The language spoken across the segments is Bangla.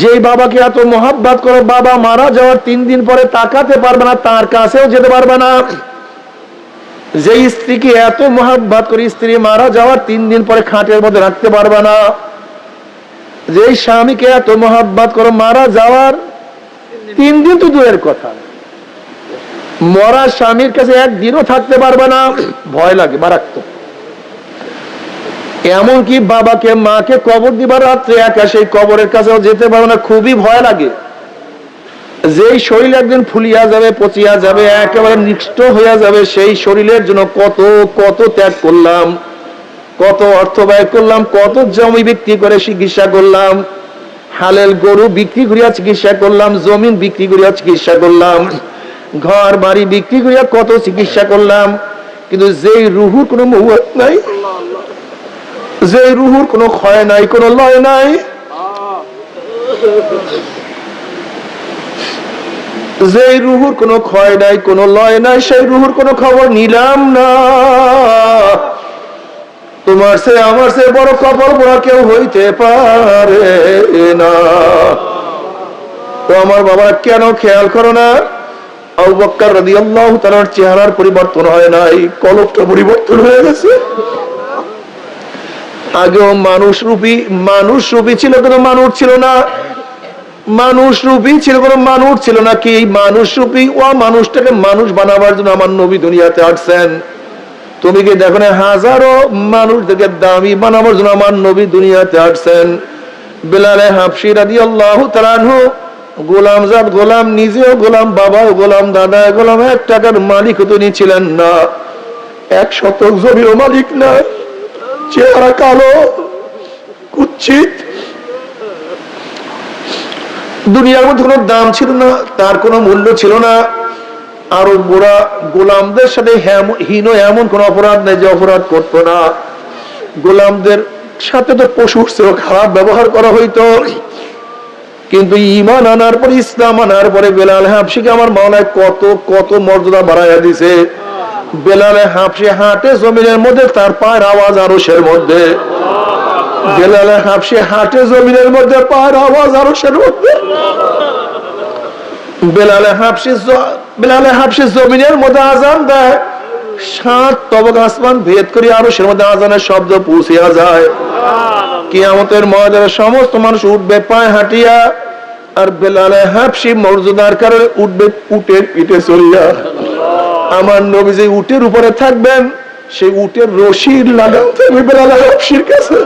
যেই বাবাকে এত মহাব্বাত করে বাবা মারা যাওয়ার তিন দিন পরে তাকাতে পারবে না, তার কাছেও যেতে পারবে না। যে স্ত্রীকে এত মহাব্বাত করে স্ত্রী মারা যাওয়ার তিন দিন পরে খাটের মধ্যে রাখতে পারবে না। যে স্বামীকে এত মহাব্বাত করে মারা যাওয়ার তিন দিন তো দূরের কথা। মরা স্বামীর কাছে একদিনও থাকতে পারবে না। ভয় লাগে মারাত্মক। এমনকি বাবাকে, মাকে কবর দিবার রাত্রে একা সেই কবরের কাছেও যেতে পারবে না, খুবই ভয় লাগে। যেই শরীর একদিন ফুলিয়া যাবে, পচিয়া যাবে, একেবারে নিষ্ঠ হইয়া যাবে, সেই শরীরের জন্য কত কত ত্যাগ করলাম, কত অর্থ ব্যয় করলাম, কত জমি বিক্রি করে চিকিৎসা করলাম, হালেল গরু বিক্রি করিয়া চিকিৎসা করলাম, জমিন বিক্রি করিয়া চিকিৎসা করলাম, ঘর বাড়ি বিক্রি করিয়া কত চিকিৎসা করলাম, কিন্তু যেই রুহুর কোনো মহুয়াত নাই। যে রুহুর কোনো ক্ষয় নাই, কোনো লয় নাই। যে রুহুর কোনো ক্ষয় নাই, কোনো লয় নাই, সেই রুহুর কোনো খবর নিলাম না। তোমার সে আমার সে বড় কপাল পড়া কেউ হইতে পারে না। তো আমার বাবা কেন খেয়াল করো না? আবু বক্কর রাদিয়াল্লাহু তাআলার চেহারার পরিবর্তন হয় নাই কলবটা পরিবর্তন হয়ে গেছে। আগেও মানুষ রূপী মানুষ রূপী ছিল কোনো মানুষ ছিল না। মানুষ রূপী ছিল কোনো মানুষ ছিল না কি? মানুষ রূপী ও মানুষটাকে মানুষ বানাবার জন্য আমার নবী দুনিয়াতে আসছেন। তুমি কি দেখো না হাজারো মানুষদেরকে দামি বানাবার জন্য আমার নবী দুনিয়াতে আসছেন। বেলালে হাফসি রাদি আল্লাহ তালানহু গোলাম জাত, গোলাম নিজেও গোলাম, বাবাও গোলাম দাদা গোলাম, এক টাকার মালিক তিনি ছিলেন না। এক শতক জমিও মালিক না। চেহারা কালো, কুচ্ছিত। দুনিয়ার মধ্যে কোনো দাম ছিল না, তার কোনো মূল্য ছিল না। আরও বুড়া গোলামদের সাথে হীন এমন কোন অপরাধ নেই যে অপরাধ করতো না। গোলামদের সাথে তো পশুর চেয়েও খারাপ ব্যবহার করা হইতো। কিন্তু ইমান আনার পরে, ইসলাম আনার পরে বেলাল হাফসিকে আমার মাওলায় কত কত মর্যাদা বাড়াইয়া দিছে। বেলালে হাফসি হাঁটে, জমিনের মধ্যে তার পায়ের আওয়াজ আরও সের মধ্যে। বেলালে হাফসি হাঁটে, জমিনের মধ্যে পায়ের আওয়াজ আরও সের মধ্যে। বেলালে হাফসি বেলালে হাফসি জমিনের মধ্যে আজান দেয়। সাত তবক আসমান ভেদ করি আরও সের মধ্যে আজানের শব্দ পৌঁছিয়া যায়। কিয়ামতের ময়দানে সমস্ত মানুষ উঠবে পায়ে হাঁটিয়া, আর বেলালে হাফসি মর্যাদার কারণে উঠবে উটের পিঠে চলিয়া আমার নবী যে উটের উপরে থাকবেন, সেই উটের রশির লাগাম থাকবে বেলালে হাফসির কাছে।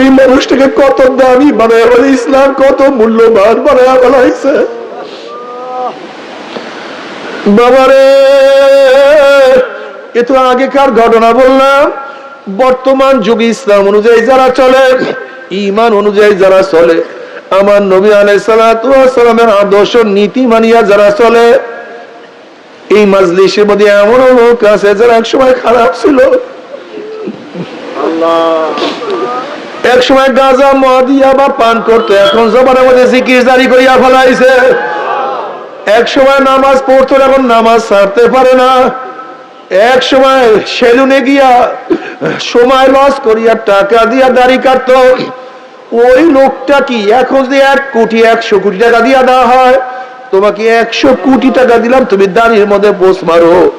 এই মানুষটাকে কত দামি বানায় বলে, ইসলাম কত মূল্যবান বানায় বলা হয়েছে। বাবারে, এ তো আগেকার ঘটনা বললাম। বর্তমান যুগে ইসলাম অনুযায়ী যারা চলে, ইমান অনুযায়ী যারা চলে আমার নবী আলাইসালামের আদর্শ নীতি মানিয়া যারা চলে এই মাজলিসের মধ্যে এমন লোক আছে যারা একসময় খারাপ ছিল। এক সময় গাঁজা মদিয়া বা পান করতো এখন জবানের মধ্যে জিকির জারি করিয়া ফেলাইছে। এক সময় নামাজ পড়তো এখন নামাজ ছাড়তে পারে না। এক সময় সেলুনে গিয়া সময় লস করিয়া টাকা দিয়া দাড়ি কাটতো। ওই লোকটা কি? এখন যে এক কোটি, একশো কোটি টাকা দিয়া দেওয়া হয়। তোমাকে একশো কোটি টাকা দিলাম, তুমি দাড়ির মধ্যে পোষ মারো।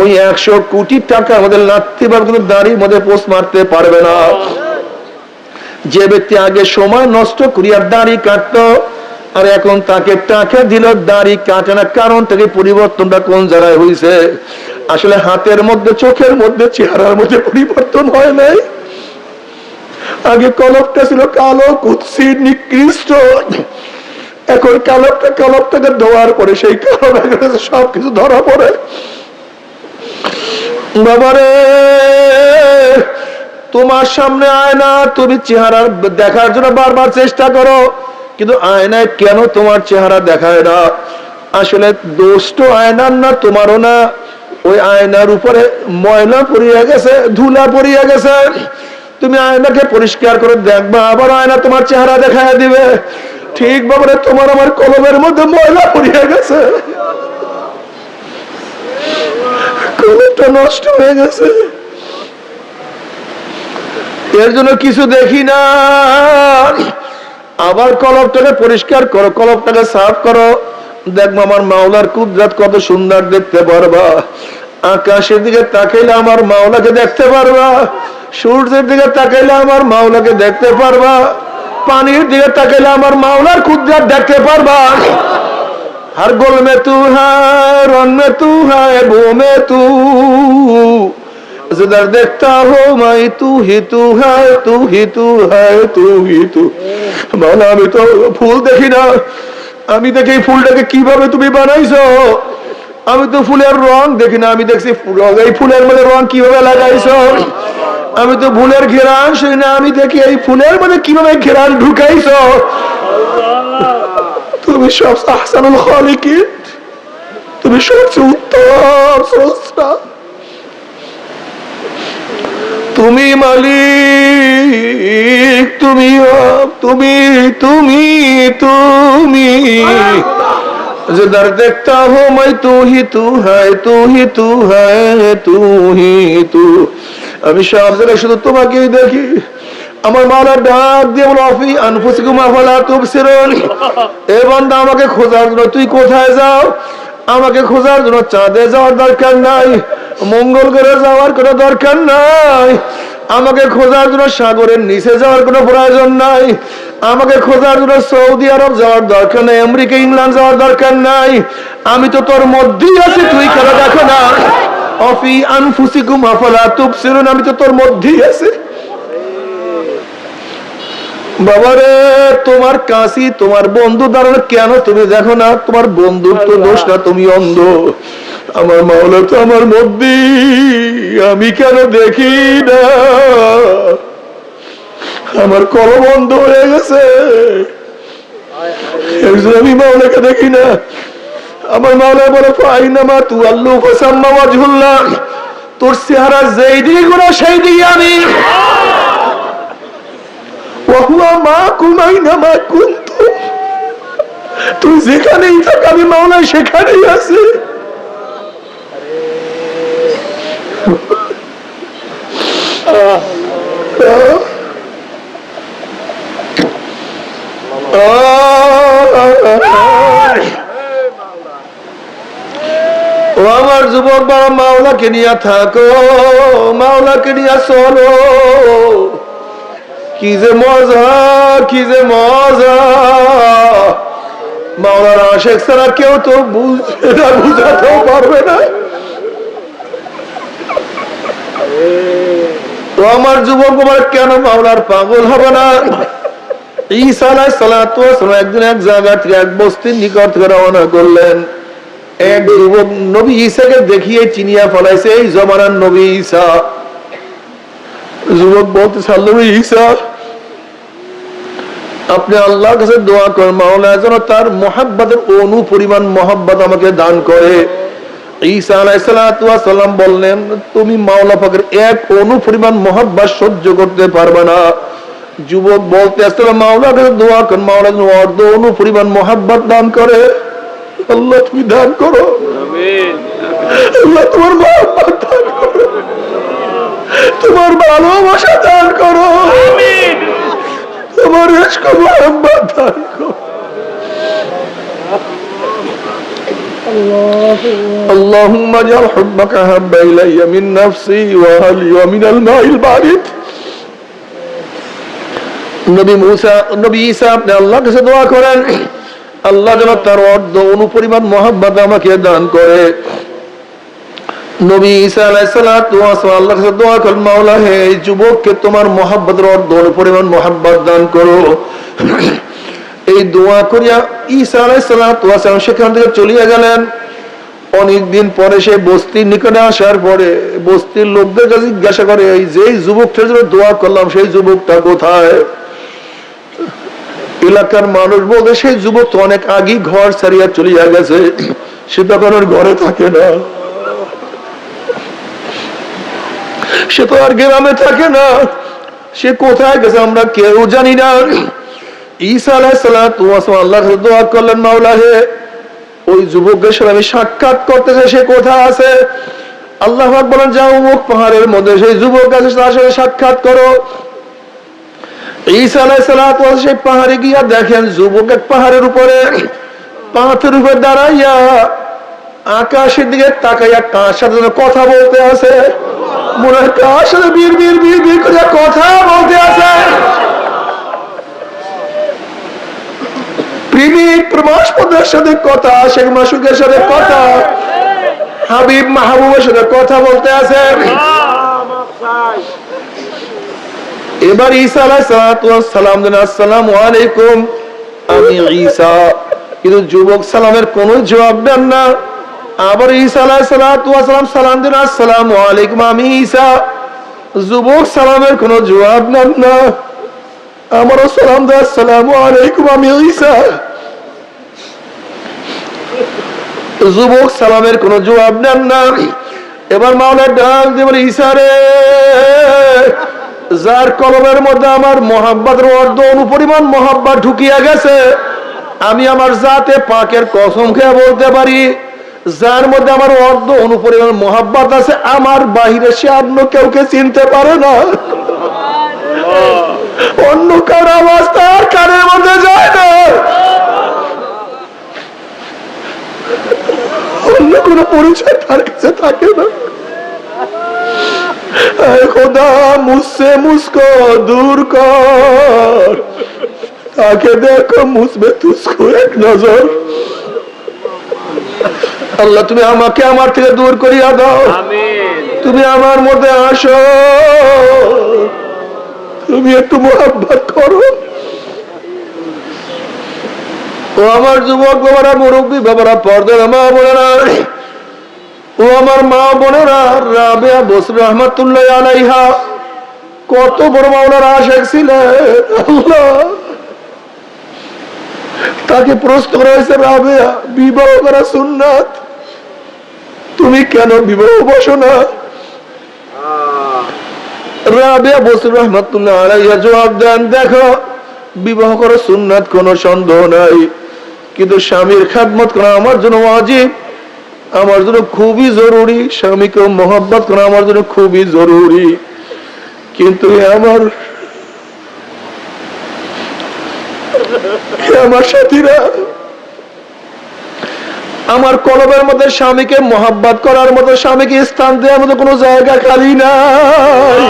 ওই একশো কোটি টাকা আমাদের লাত্তি বার কিন্তু দাড়ির মধ্যে পোষ মারতে পারবে না। যে ব্যক্তি আগে সময় নষ্ট করিয়া দাড়ি কাটতো, আর এখন তাকে টাকা দিল, দাড়ি কাটে না, কারণ থেকে পরিবর্তনটা কোন জায়গায় হয়েছে আসলে হাতের মধ্যে, চোখের মধ্যে, চেহারার মধ্যে পরিবর্তন হয় নাই? আগে কলপটা ছিল কালো, কুৎসি, নিকৃষ্ট। এখন কালকটা কালকটাকে ধোয়ার পরে সেই কালো সব কিছু ধরা পড়ে। বাবারে, তোমার সামনে আয়না, তুমি চেহারা দেখার জন্য বারবার চেষ্টা করো, কিন্তু আয়নায় কেন তোমার চেহারা দেখায় না? আসলে দোষ তো আয়নার না, তোমারও না। ওই আয়নার উপরে ময়লা পড়িয়া গেছে, ধুলা পড়িয়া গেছে। তুমি আয়নাকে পরিষ্কার করে দেখবা, আবার আয়না তোমার চেহারা দেখায় দিবে। ঠিক বাবারে তোমার আমার কলমের মধ্যে ময়লা পড়িয়া গেছে। কলমটা নষ্ট হয়ে গেছে। এর জন্য কিছু দেখি না। আবার কলবটাকে পরিষ্কার করো কলবটাকে সাফ করো। দেখব আমার মাওলার কুদরাত কত সুন্দর দেখতে পারবা। আকাশের দিকে তাকাইলে আমার মাওলাকে দেখতে পারবা। সূর্যের দিকে তাকাইলে আমার মাওলাকে দেখতে পারবা পানির দিকে তাকাইলে আমার মাওলার কুদরাত দেখতে পারবা हर गुल में तू है रन में तू है वो में तू जिधर देखता हो मैं तू ही तू है तू ही तू है तू ही तू মাওলা আমি তো ফুল দেখি না আমি দেখি এই ফুলটাকে কিভাবে তুমি বানাইছো আমি তো ফুলের রং দেখি না, আমি দেখছি এই ফুলের মধ্যে রং কীভাবে লাগাইছ? আমি তো ফুলের ঘেরান শুনি না, আমি দেখি এই ফুলের মধ্যে কীভাবে ঘেরান ঢুকাইছ? তুমি সব আহসানুল খালিকিন। তুমি সবচেয়ে উত্তম স্রষ্টা। তুমি মালিক, তুমি তুমি তুমি তুমি। जिधर देखता हो मैं तू ही तू है तू ही तू है तू ही तू আমি সব জায়গায় শুধু তোমাকেই দেখি আমার মালা ডাক দিয়ে বলো অফি আনফুসিকুম আফালা তুবসিরুন এ বান্দা আমাকে খোঁজার জন্য তুই কোথায় যাও আমাকে খোঁজার জন্য চাঁদে যাওয়ার দরকার নাই মঙ্গল গ্রহে যাওয়ার কোনো দরকার নাই আমাকে খোঁজার জন্য সাগরের নিচে যাওয়ার কোনো প্রয়োজন নাই আমাকে খোঁজার জন্য সৌদি আরব যাওয়ার দরকার নাই, আমেরিকা, ইংল্যান্ড যাওয়ার দরকার নাই। আমি তো তোর মধ্যেই আছি, তুই কেন দেখো না। অফি আনফুসিকুম আফালা তুবসিরুন, আমি তো তোর মধ্যেই আছি। বাবারে, তোমার কাশি, তোমার বন্ধু দাঁড়ানো কেন? তুমি দেখো না, তোমার বন্ধুর তো দোষ না, তুমি অন্ধ। আমার মাওলা তো আমার মধ্যে আমি কেন দেখি না? আমার কল বন্ধ হয়ে গেছে। আমি মাওলাকে দেখি না। আমার মাওলা বলে তু আল্লু তোর চেহারা যেই দিকে ঘোরা সেই দিকে আমি। ওয়াহুয়া মা কুমাইনা মা কুন্তু তুই যেখানেই থাক, আমি মাওলা সেখানেই আছি। ও আমার যুবক বড় মাওলাকে নিয়ে থাকো, মাওলাকে নিয়ে চলো। কি যে মজা, কি যে মজা। মাওলার আশেখ ছাড়া কেউ তো বুঝবে না, বুঝাতেও পারবে না। তো আমার যুবক আমার কেন মাওলার পাগল হবে না? একদিন এক জায়গা থেকে এক বস্তির নিকট রওনা করলেন। এক যুবক নবী দেখিয়ে চিনিয়া ফলাইছে, এই জমানার নবী যুবক বলতে আপনি আল্লাহর কাছে দোয়া করেন মাওলা যেন তার মহাব্বতের অনু পরিমাণ মহাব্বত আমাকে দান করে। ঈসা আলাইসালাম বললেন, তুমি মাওলা পাকের এক অনু পরিমাণ মহাব্বত সহ্য করতে পারবে না। যুবক বলতে আসলে মাওলার কাছে দোয়া করেন মাওলা যেন অর্ধ অনু পরিমাণ মহাব্বত দান করে আল্লাহ তুমি দান করো আল্লাহ তোমার মহাব্বত দান করো তোমার ভালোবাসা দান করো তোমার ইশক মোহাম্মদ দান করো اللهم اجعل حبك احب الي من نفسي واهلي ومن الماء البارد নবী মুসা, নবী আপনি আল্লাহর কাছে দোয়া করেন। আল্লাহ যেন তার অর্ধ অনুপরিমাণ আমাকে দান করে। নবী কাছে দোয়া করেন, মাওলা হে, এই যুবককে তোমার মহাব্বতের অর্ধ অনুপরিমাণ মহাব্বত দান করো। এই দোয়া করিয়া ঈসা আলাইহিস সালাতু ওয়াস সালাম সেখান থেকে চলিয়া গেলেন। অনেকদিন পরে সে বস্তির নিকটে আসার পরে বস্তির লোকদের কাছে জিজ্ঞাসা করে, এই যে যুবকটার জন্য দোয়া করলাম, সেই যুবকটা কোথায়? এলাকার মানুষ বলতে সেই যুবক তো অনেক আগেই ঘর ছাড়িয়া চলিয়া গেছে। সে তখন ওর ঘরে থাকে না। সে তো আর গ্রামে থাকে না। সে কোথায় গেছে আমরা কেউ জানি না। ঈসা আল্লাহ দোয়া করলেন মাওলা হে ওই যুবকের সাথে আমি সাক্ষাৎ করতে চাই, সে কোথায় আছে? আল্লাহ বলেন, যাও মুখ পাহাড়ের মধ্যে, সেই যুবক আছে, তার সাথে সাক্ষাৎ করো। ঈসা সেই পাহাড়ে গিয়া দেখেন যুবক এক পাহাড়ের উপরে পাথর উপরে দাঁড়াইয়া আকাশের দিকে তাকাইয়া কার সাথে কথা বলতে আছে? মনে হয় কার সাথে বীর বীর বীর বীর করে কথা বলতে আছে? প্রেমিক প্রবাসপদের সাথে কথা, শেখ মাসুকের সাথে কথা, হাবিব মাহবুবের সাথে কথা বলতে আছে। এবার ঈসা সালাম দেন আসসালাম আলাইকুম। আমি ঈসা, কিন্তু যুবক সালামের কোন জবাব দেন না। আবার ঈসা সালাম সালাম দেন আসসালাম আলাইকুম, আমি ঈসা। যুবক সালামের কোন জবাব দেন না। আমারও সালাম দেন, আসসালাম আলাইকুম, আমি ঈসা। যুবক সালামের কোন জবাব দেন না। এবার মাওলা ডাক দেবেন ঈশারে যার কলমের মধ্যে আমার মোহাব্বতের অর্ধ অনুপরিমাণ মোহাব্বত ঢুকিয়া গেছে, আমি আমার জাতে পাকের কসম খেয়ে বলতে পারি, যার মধ্যে আমার অর্ধ অনুপরিমাণ মোহাব্বত আছে, আমার বাহিরে সে অন্য কেউকে চিনতে পারে না। অন্য কারও আওয়াজ তার কানের মধ্যে যায় না। অন্য কোনো পরিচয় তার কাছে থাকে না। খোদা মুঝসে মুঝকো দূর কর। তাকে দেখো মুঝবে তুঝকো এক নজর। আল্লাহ তুমি আমাকে আমার থেকে দূর করিয়া দাও। তুমি আমার মধ্যে আসো। তুমি একটু মোহাব্বত করো। ও আমার যুবক বাবারা মুরব্বী বাবারা পর্দার মা বোনেরা ও আমার মা বোনেরা রাবেয়া বসর রহমতুল্লাহ আলাইহা, কত বড় মাওলার আশেক ছিলেন তাকে প্রশ্ন করা হয়েছে রাবেয়া বিবাহ করা সুন্নাত? তুমি কেন বিবাহ বসো না? রাবেয়া বসর রহমতুল্লাহ আলাইহা জবাব দেন, দেখো, বিবাহ করা সুন্নাত কোনো সন্দেহ নাই। কিন্তু স্বামীর খাদমত করা আমার জন্য ওয়াজিব। আমার জন্য খুবই জরুরি, স্বামীকে মোহাব্বত করা আমার জন্য খুবই জরুরি। কিন্তু আমার আমার সাথীরা, আমার কলবের মধ্যে স্বামীকে মোহাব্বত করার মতো, স্বামীকে স্থান দেওয়ার মতো কোনো জায়গা খালি নাই।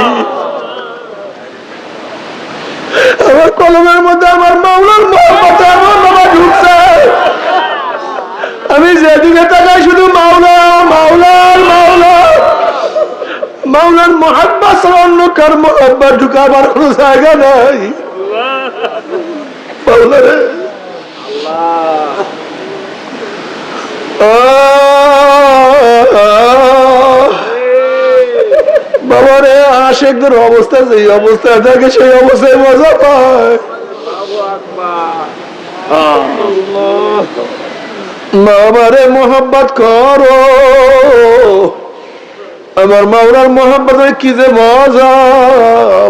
আমার কলমের মধ্যে আমার মাওলার মোহাম্মত আমার বাবা ঢুকছে। মাওলার মোহাব্বা ছাড়া অন্য কার মোহাব্বা ঢুকাবার কোন জায়গা নাই। বাবা রে আশেকদের অবস্থা যেই অবস্থায় থাকে সেই অবস্থায় মজা পায়। বাবারে, মোহাব্বত করো। আমার মাওলার মোহাম্মত কি যে মজা?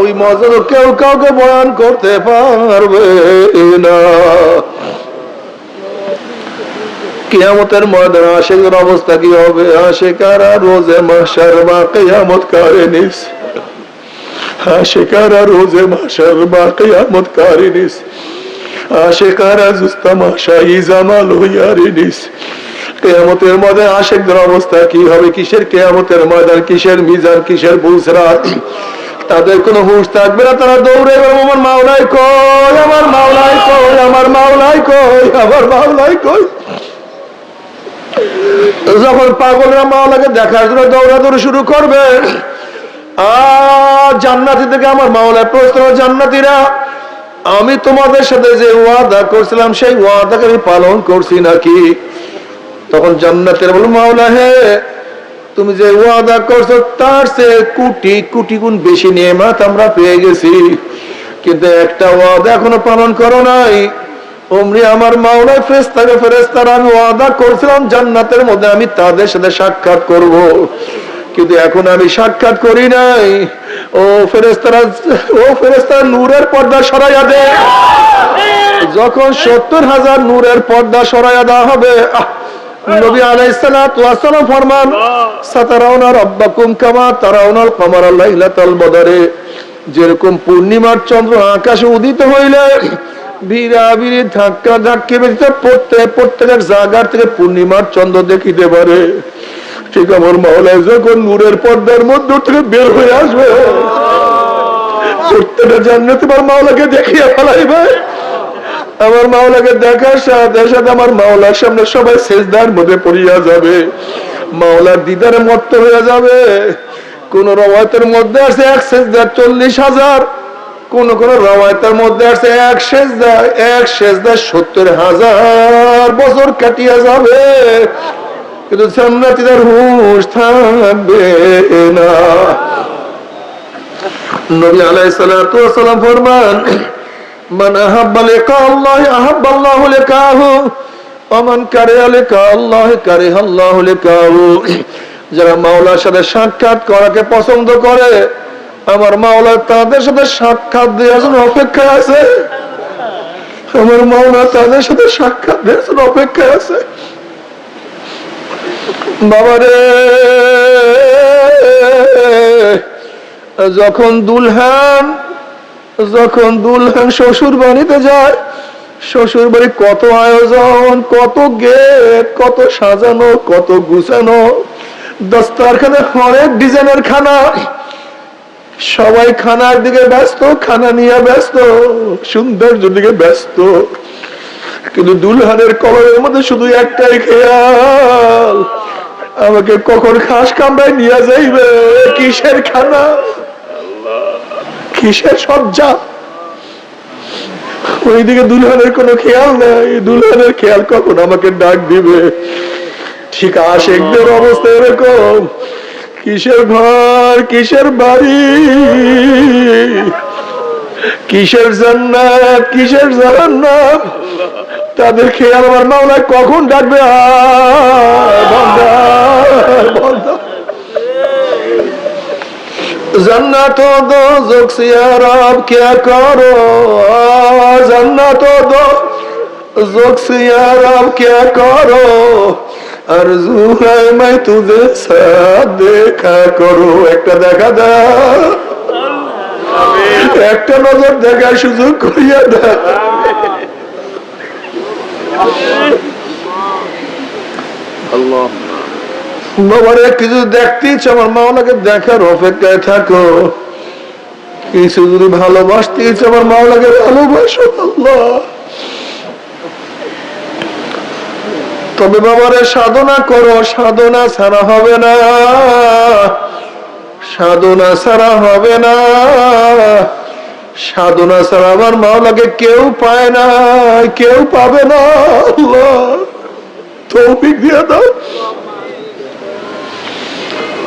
ওই মজা তো কেউ কাউকে বয়ান করতে পারবে না। কিয়ামতের ময়দান আশেকের অবস্থা কি হবে? আশেকারা রোজে মাসার মা কিয়ামত করে নিস? আশেকারা রোজে মাসার মা কিয়ামত করে নিস? আশেকারা জুস্তামা শাহী জামাল হইয়ারে নিস? কেয়ামতের মধ্যে আশেকদের অবস্থা কি হবে? কিসের কেয়ামতের ময়দান? কিসের মিজান? কিসের বুসরাত তাদের কোনো হুঁশ থাকবে না? তারা দৌড়ে এবার আমার মাওলাই কই, আমার মাওলাই কই, আমার মাওলাই কই, আমার মাওলাই কই। যখন পাগলরা মাওলাকে দেখার জন্য দৌড়াদৌড়ি শুরু করবে আর জান্নাতি থেকে আমার মাওলায় প্রশ্ন জান্নাতিরা। আমি তোমাদের সাথে যে ওয়াদা করছিলাম, সেই ওয়াদাকে আমি পালন করছি নাকি? তখন জান্নাতের বলো মাওলা হে তুমি যে ওয়াদা করছ তার সে কোটি কোটি গুণ বেশি নিয়মাত আমরা পেয়ে গেছি। কিন্তু একটা ওয়াদা এখনও পালন করো নাই। আমার মাওলায় ফেরেস্তাকে আমি ওয়াদা করছিলাম জান্নাতের মধ্যে আমি তাদের সাথে সাক্ষাৎ করব। কিন্তু এখন আমি সাক্ষাৎ করি নাই। ও ফেরেস্তারা ও ফেরেস্তারা নূরের পর্দা সরাইয়া দে। যখন সত্তর হাজার নূরের পর্দা সরাইয়া দেওয়া হবে আহ, নবী আলাইসালাম ফরমান সাতারাউনা রব্বাকুম কামা তারাউনাল কমার লাইলাতাল বদরে। যেরকম পূর্ণিমার চন্দ্র আকাশে উদিত হইলে ভিড়াভিড়ি ধাক্কা ধাক্কি ব্যতীত পড়তে প্রত্যেকের জায়গার থেকে পূর্ণিমার চন্দ্র দেখিতে পারে। ঠিক আমার মাওলায় যখন নূরের পর্দার মধ্য থেকে বের হয়ে আসবে প্রত্যেকটা জান্নাতে আমার মাওলাকে দেখিয়ে ফেলাইবে। আমার মাওলাকে দেখার সাথে সাথে আমার মাওলার সামনে সবাই শেষদার মধ্যে পড়িয়া যাবে। মাওলার দিদারে মত্ত হয়ে যাবে। কোন রবায়তের মধ্যে আছে এক শেষদার চল্লিশ হাজার, কোন কোন রবায়তের মধ্যে আছে এক শেষদা এক শেষদা সত্তর হাজার বছর কাটিয়া যাবে। কিন্তু জান্নাতীদের হুঁশ থাকবে না। নবী আলাইহিস সালাতু ওয়াস সালাম ফরমান আহাব্বা লিকা আল্লাহ, আহাব্বা আল্লাহু লিকাহু ওয়া মান কারিহা লিকা আল্লাহ কারিহা আল্লাহু লিকাহু যারা মাওলার সাথে সাক্ষাৎ করাকে পছন্দ করে, আমার মাওলা তাদের সাথে সাক্ষাৎ দেওয়ার জন্য অপেক্ষায় আছে। আমার মাওলা তাদের সাথে সাক্ষাৎ দেওয়ার জন্য অপেক্ষায় আছে। বাবারে যখন দুলহান যখন দুলহান শ্বশুর বাড়িতে যায়, শ্বশুর বাড়ি কত আয়োজন, কত গেট, কত সাজানো, কত গুছানো, দস্তারখানে অনেক ডিজাইনের খানা। সবাই খানার দিকে ব্যস্ত, খানা নিয়ে ব্যস্ত, সৌন্দর্য দিকে ব্যস্ত। কিন্তু দুলহানের কলমের মধ্যে শুধু একটাই খেয়াল, আমাকে কখন খাস কামড়ায় নিয়ে যাইবে? কিসের খানা? কিসের সজ্জা ওইদিকে দুলহানের কোনো খেয়াল নাই। দুলহানের খেয়াল কখন আমাকে ডাক দিবে? ঠিক আশেকদের অবস্থা এরকম। কিসের ঘর কিসের বাড়ি? কিসের জান্নাত কিসের জান্নাত তাদের খেয়াল আমার মাওলা কখন ডাকবে? আয়, বান্দা, বান্দা। जन्नत दो जोक्सिया रब क्या करो जन्नत दो जोक्सिया रब क्या करो आरज़ू है मैं तुझे साथ देखा करो একটা দেখা দাও একটা নজর দেখার সুযোগ করিয়া দাও আল্লাহ বাবারে, কিছু দেখতে ইচ্ছে আমার মাওলাকে দেখার অপেক্ষায় থাকো। কিছু যদি ভালোবাসতে ইচ্ছে আমার মাওলাকে ভালোবাসো, আল্লাহ। তবে বাবারে, সাধনা করো, সাধনা ছাড়া হবে না। সাধনা ছাড়া হবে না। সাধনা ছাড়া আমার মা মাওলাকে কেউ পায় না, কেউ পাবে না, আল্লাহ। তৌফিক দিয়ে দাও।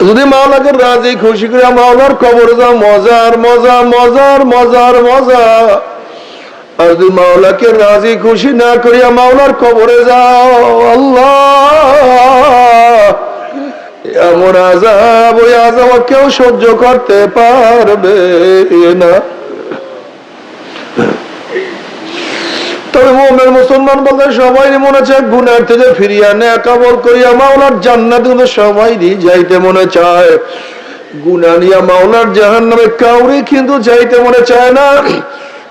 যদি মাওলাকে রাজি, খুশি করে মাওলার কবর যা মজার মজা মজার মজার মজা আর যদি মাওলাকে রাজি, খুশি না করিয়া মাওলার কবরে যাও, আল্লাহ। এমন আজাব ওই আজাব কেউ সহ্য করতে পারবে না। তবে মোমের মুসলমান বলতে সবাই মনে চায়, গুনার থেকে ফিরিয়া নেয়া কাবল করিয়া মাওলার জান্নাত সবাই যাইতে মনে চায়। গুনা নিয়া মাওলার জাহান নামে কাউরি কিন্তু যাইতে মনে চায় না।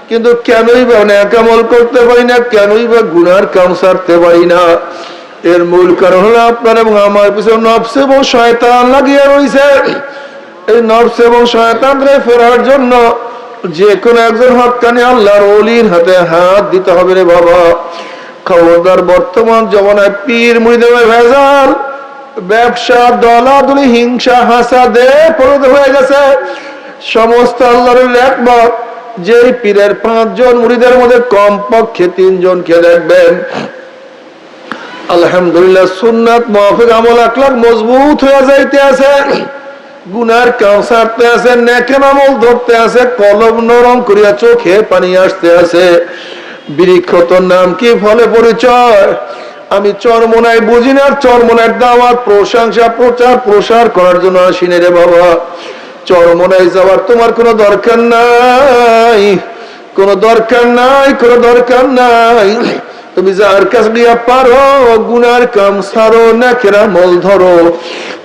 কিন্তু কেনই বা ন্যাকামল করতে পারি না, কেনই বা গুনার কাম সারতে পারি না। এর মূল কারণ হলো আপনার এবং আমার পিছনে নফস এবং শয়তান লাগিয়ে রয়েছে এই নফস এবং শয়তান ফেরার জন্য যে কোনো একজন হকানি আল্লাহর অলির হাতে হাত দিতে হবে রে বাবা। খবরদার বর্তমান জমানায় পীর মুড়িদেবে ভেজাল ব্যবসা, দলাদলি, হিংসা হাসা দে পরিণত হয়ে গেছে। সমস্ত আল্লাহর একমত যে পীরের পাঁচজন মুড়িদের মধ্যে কমপক্ষে তিনজনকে দেখবেন। আলহামদুলিল্লাহ সুন্নাত মহাফিক আমল আকলাক মজবুত হয়ে যাইতে আছে। গুনার কাম সারতে আছে নেকেন আমল ধরতে আছে, কলম নরম করিয়া চোখে পানি আসতে আছে। বৃক্ষ তোর নাম কি ফলে পরিচয়? আমি চরমনায় বুঝি না চরমনার দাওয়াত, প্রশংসা, প্রচার, প্রসার করার জন্য আসিনি রে বাবা। চরমনায় যাওয়ার তোমার কোনো দরকার নাই, কোনো দরকার নাই, কোনো দরকার নাই। তুমি যার কাছে পারো, গুনার কাম সারো না কেরা মল ধরো।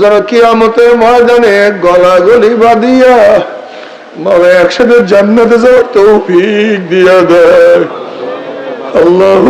যেন কিয়ামতের ময়দানে গলা গলি বাঁধিয়া মারা একসাথে জান্নাতে যাওয়ার তৌফিক দিয়া দেয়। আল্লাহ